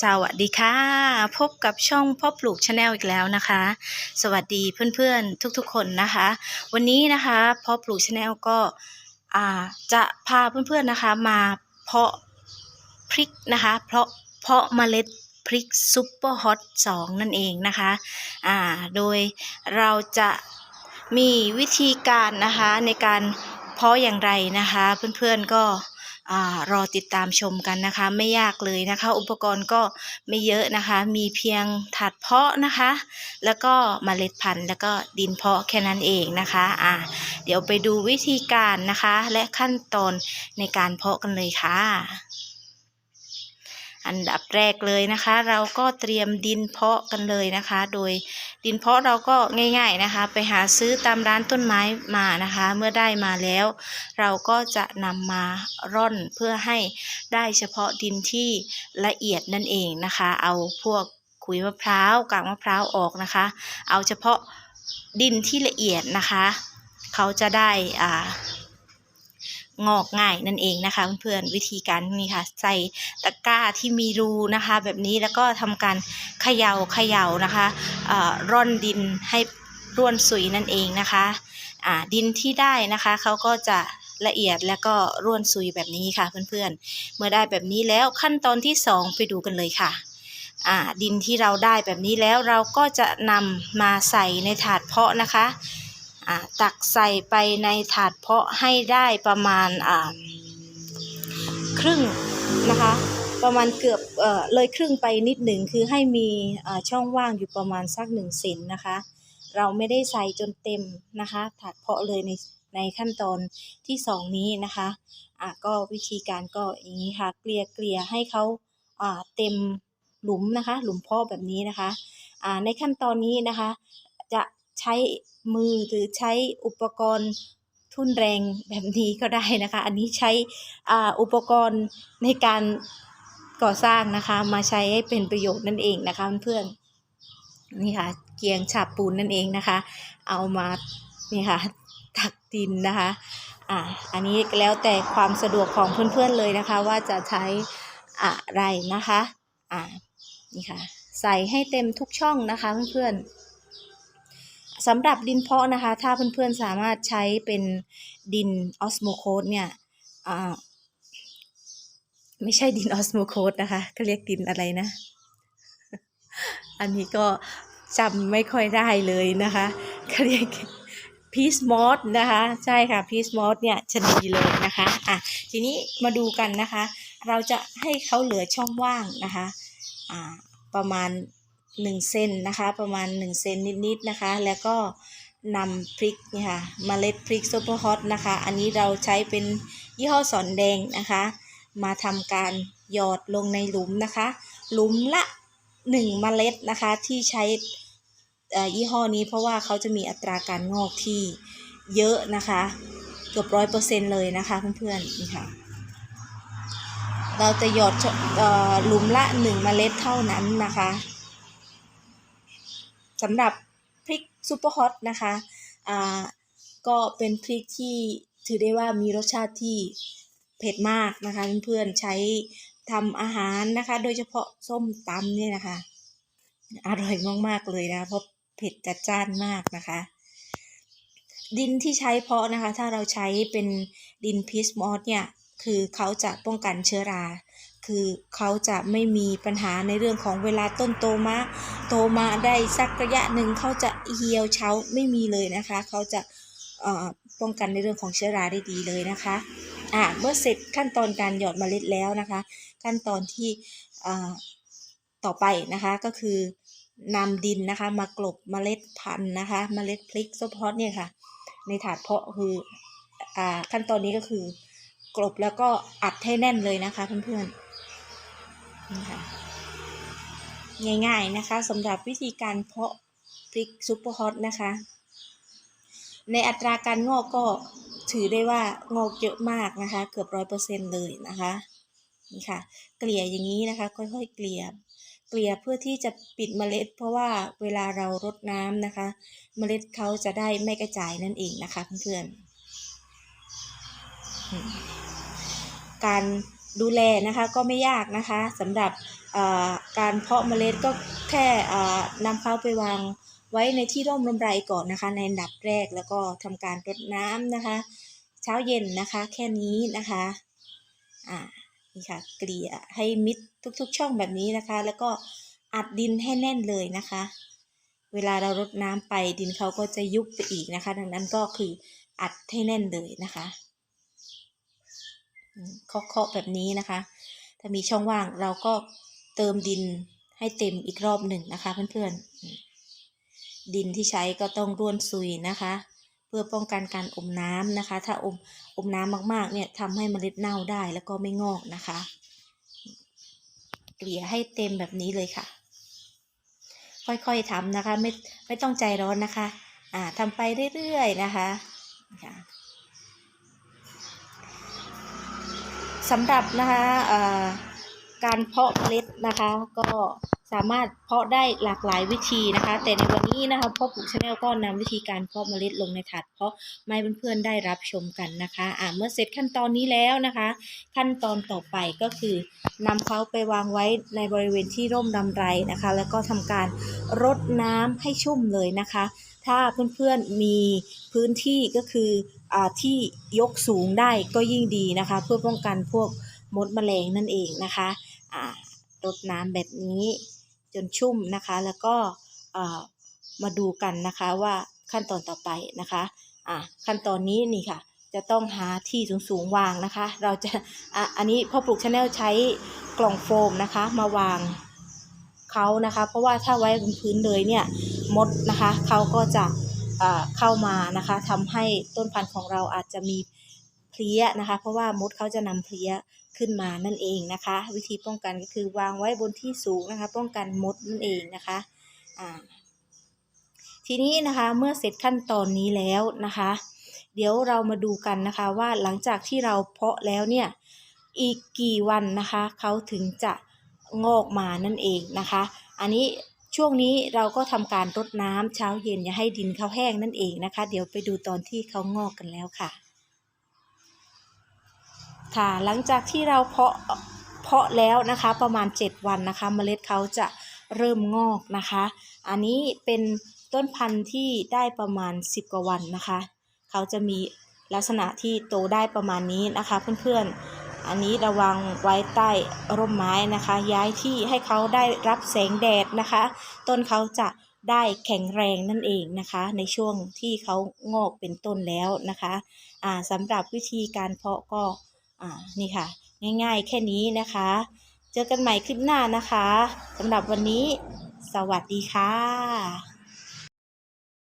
สวัสดีค่ะ พบกับช่องพ่อปลูกชาแนลอีกแล้วนะคะ สวัสดีเพื่อนๆทุกๆคนนะคะ วันนี้นะคะพ่อปลูกชาแนลก็จะพาเพื่อนๆนะคะมาเพาะพริกนะคะเพาะเพาะเมล็ดพริกซุปเปอร์ฮอต2นั่นเองนะคะอ่าโดยเราจะมีวิธีการนะคะในการเพาะอย่างไรนะคะ เพื่อนๆก็อ่า รอติดตามชมกันนะคะ ไม่ยากเลยนะคะ อุปกรณ์ก็ไม่เยอะนะคะ มีเพียงถาดเพาะนะคะ แล้วก็เมล็ดพันธุ์ แล้วก็ดินเพาะแค่นั้นเองนะคะอ่าเดี๋ยวไปดูวิธีการนะคะ และขั้นตอนในการเพาะกันเลยค่ะ อันดับแรกเลยนะคะ เราก็เตรียมดินเพาะกันเลยนะคะ โดยดินเพาะเราก็ง่ายๆนะคะ ไปหาซื้อตามร้านต้นไม้มานะคะ เมื่อได้มาแล้ว เราก็จะนำมาร่อนเพื่อให้ได้เฉพาะดินที่ละเอียดนั่นเองนะคะ เอาพวกขุยมะพร้าวกากมะพร้าวออกนะคะ เอาเฉพาะดินที่ละเอียดนะคะ เขาจะได้อ่า งอกง่ายนั่นเองนะคะ เพื่อนๆวิธีการนี่ค่ะ ใส่ตะกร้าที่มีรูนะคะ แบบนี้แล้วก็ทำการเขย่าเขย่านะคะร่อนดินให้ร่วนสุยนั่นเองนะคะดินที่ได้นะคะเขาก็จะละเอียดแล้วก็ร่วนซุยแบบนี้ค่ะเพื่อนๆ เมื่อได้แบบนี้แล้วขั้นตอนที่สองไปดูกันเลยค่ะดินที่เราได้แบบนี้แล้วเราก็จะนำมาใส่ในถาดเพาะนะคะ ตักใส่ไปในถาดเพาะให้ได้ประมาณครึ่งนะคะ ประมาณเกือบเออเลยครึ่งไปนิดหนึ่งคือให้มีอ่าช่องว่างอยู่ประมาณสักหนึ่งเซนนะคะ เราไม่ได้ใส่จนเต็มนะคะ ถาดเพาะเลยในในขั้นตอนที่สองนี้นะคะอะก็วิธีการก็อย่างนี้ค่ะ เกลี่ยเกลี่ยให้เขาอ่าเต็มหลุมนะคะ หลุมเพาะแบบนี้นะคะอ่าในขั้นตอนนี้นะคะ จะใช้ มือหรือใช้อุปกรณ์ทุ่นแรงแบบนี้ก็ได้นะคะ อันนี้ใช้อุปกรณ์ในการก่อสร้างนะคะ มาใช้ให้เป็นประโยชน์นั่นเองนะคะเพื่อนๆนี่ค่ะ เกียงฉาบปูนนั่นเองนะคะ เอามานี่ค่ะตักดินนะคะอ่าอันนี้แล้วแต่ความสะดวกของเพื่อนๆเลยนะคะ ว่าจะใช้อะไรนะคะอ่านี่ค่ะ ใส่ให้เต็มทุกช่องนะคะเพื่อนๆ สำหรับดินเพาะนะคะ ถ้าเพื่อนๆสามารถใช้เป็นดินออสโมโคสเนี่ยไม่ใช่ดินออสโมโคสนะคะเขาเรียกดินอะไรนะ อันนี้ก็จำไม่ค่อยได้เลยนะคะเขาเรียกพีซมอสนะคะ ใช่ค่ะพีซมอสเนี่ยจะดีเลยนะคะอะทีนี้มาดูกันนะคะ เราจะให้เขาเหลือช่องว่างนะคะอ่าประมาณ 1เซนนะคะประมาณ1เซนนิดๆนะคะ แล้วก็นำพริกนี่ค่ะเมล็ดพริกซูเปอร์ฮอตนะคะ อันนี้เราใช้เป็นยี่ห้อสอนแดงนะคะ มาทำการหยอดลงในหลุมนะคะ หลุมละหนึ่งเมล็ดนะคะที่ใช้ยี่ห้อนี้เพราะว่าเขาจะมีอัตราการงอกที่เยอะนะคะเกือบร้อยเปอร์เซ็นเลยนะคะเพื่อนๆนี่ค่ะเราจะหยอดออหลุมละหนึ่งเมล็ดเท่านั้นนะคะ สำหรับพริกซูเปอร์ฮอตนะคะอ่าก็เป็นพริกที่ถือได้ว่ามีรสชาติที่เผ็ดมากนะคะเพื่อนๆใช้ทำอาหารนะคะ โดยเฉพาะส้มตำเนี่ยนะคะ อร่อยมากๆเลยนะเพราะเผ็ดจัดจ้านมากนะคะ ดินที่ใช้เพาะนะคะ ถ้าเราใช้เป็นดินพิสมอสเนี่ยคือเขาจะป้องกันเชื้อรา คือเขาจะไม่มีปัญหาในเรื่องของเวลาต้นโตมาโตมาได้สักระยะหนึ่งเขาจะเหี่ยวเฉาไม่มีเลยนะคะ เขาจะป้องกันในเรื่องของเชื้อราได้ดีเลยนะคะอ่าเมื่อเสร็จขั้นตอนการหยอดเมล็ดแล้วนะคะ ขั้นตอนที่ต่อไปนะคะก็คือนำดินนะคะ มากลบเมล็ดพันธุ์นะคะ เมล็ดพริกซุปฮอตเนี่ยค่ะ ในถาดเพาะคืออ่าขั้นตอนนี้ก็คือกลบแล้วก็อัดให้แน่นเลยนะคะเพื่อนๆ นี่ค่ะง่ายๆนะคะสำหรับวิธีการเพาะพริกซุปเปอร์ฮอตนะคะ ในอัตราการงอกก็ถือได้ว่างอกเยอะมากนะคะ เกือบร้อยเปอร์เซ็นต์เลยนะคะนี่ค่ะ เกลี่ยอย่างนี้นะคะ ค่อยๆเกลี่ยเกลี่ยเพื่อที่จะปิดเมล็ด เพราะว่าเวลาเรารดน้ำนะคะ เมล็ดเขาจะได้ไม่กระจายนั่นเองนะคะเพื่อนๆการ ดูแลนะคะก็ไม่ยากนะคะสำหรับการเพาะเมล็ดก็แค่นำเขาไปวางไว้ในที่ร่มลมไรก่อนนะคะ ในอันดับแรกแล้วก็ทำการรดน้ำนะคะ เช้าเย็นนะคะแค่นี้นะคะอ่านี่ค่ะเกลี่ยให้มิดทุกๆ ช่องแบบนี้นะคะ แล้วก็อัดดินให้แน่นเลยนะคะ เวลาเรารดน้ำไปดินเขาก็จะยุบไปอีกนะคะ ดังนั้นก็คืออัดให้แน่นเลยนะคะ เคาะๆแบบนี้นะคะ ถ้ามีช่องว่างเราก็เติมดินให้เต็มอีกรอบหนึ่งนะคะเพื่อนๆอืมดินที่ใช้ก็ต้องร่วนซุยนะคะ เพื่อป้องกันการอมน้ำนะคะ ถ้าอมอมน้ำมากๆเนี่ยทำให้เมล็ดเน่าได้แล้วก็ไม่งอกนะคะ เกลี่ยให้เต็มแบบนี้เลยค่ะ ค่อยๆทำนะคะ ไม่ไม่ต้องใจร้อนนะคะ อ่าทำไปเรื่อยๆนะคะค่ะ สำหรับนะคะการเพาะเมล็ดนะคะก็สามารถเพาะได้หลากหลายวิธีนะคะ แต่ในวันนี้นะคะพ่อปลูกชาแนลก็นำวิธีการเพาะเมล็ดลงในถาดเพาะไมาให้เพื่อนๆได้รับชมกันนะคะอ่าเมื่อเสร็จขั้นตอนนี้แล้วนะคะ ขั้นตอนต่อไปก็คือนำเขาไปวางไว้ในบริเวณที่ร่มรำไรนะคะ แล้วก็ทำการรดน้ำให้ชุ่มเลยนะคะ ถ้าเพื่อนๆมีพื้นที่ก็คือ ที่ยกสูงได้ก็ยิ่งดีนะคะ เพื่อป้องกันพวกมดแมลงนั่นเองนะคะรดน้ำแบบนี้จนชุ่มนะคะ แล้วก็มาดูกันนะคะว่าขั้นตอนต่อไปนะคะอ่าขั้นตอนนี้นี่ค่ะ จะต้องหาที่สูงๆวางนะคะ เราจะอะอันนี้พ่อปลูกชาแนลใช้กล่องโฟมนะคะ มาวางเขานะคะ เพราะว่าถ้าไว้บนพื้นเลยเนี่ยมดนะคะเขาก็จะ เข้ามานะคะทำให้ต้นพันธุ์ของเราอาจจะมีเพลี้ยนะคะ เพราะว่ามดเขาจะนำเพลี้ยขึ้นมานั่นเองนะคะ วิธีป้องกันก็คือวางไว้บนที่สูงนะคะ ป้องกันมดนั่นเองนะคะทีนี้นะคะเมื่อเสร็จขั้นตอนนี้แล้วนะคะ เดี๋ยวเรามาดูกันนะคะว่าหลังจากที่เราเพาะแล้วเนี่ยอีกกี่วันนะคะเขาถึงจะงอกมานั่นเองนะคะ อันนี้ ช่วงนี้เราก็ทำการรดน้ำเช้าเย็นอย่าให้ดินเขาแห้งนั่นเองนะคะ เดี๋ยวไปดูตอนที่เขางอกกันแล้วค่ะ ค่ะหลังจากที่เราเพาะเพาะแล้วนะคะประมาณ 7 วันนะคะ เมล็ดเขาจะเริ่มงอกนะคะ อันนี้เป็นต้นพันธุ์ที่ได้ประมาณ 10 กว่าวันนะคะ เขาจะมีลักษณะที่โตได้ประมาณนี้นะคะ เพื่อนๆ อันนี้ระวังไว้ใต้ร่มไม้นะคะ ย้ายที่ให้เขาได้รับแสงแดดนะคะ ต้นเขาจะได้แข็งแรงนั่นเองนะคะ ในช่วงที่เขางอกเป็นต้นแล้วนะคะอ่าสำหรับวิธีการเพาะก็อ่านี่ค่ะ ง่ายๆ แค่นี้นะคะ เจอกันใหม่คลิปหน้านะคะสำหรับวันนี้ สวัสดีค่ะ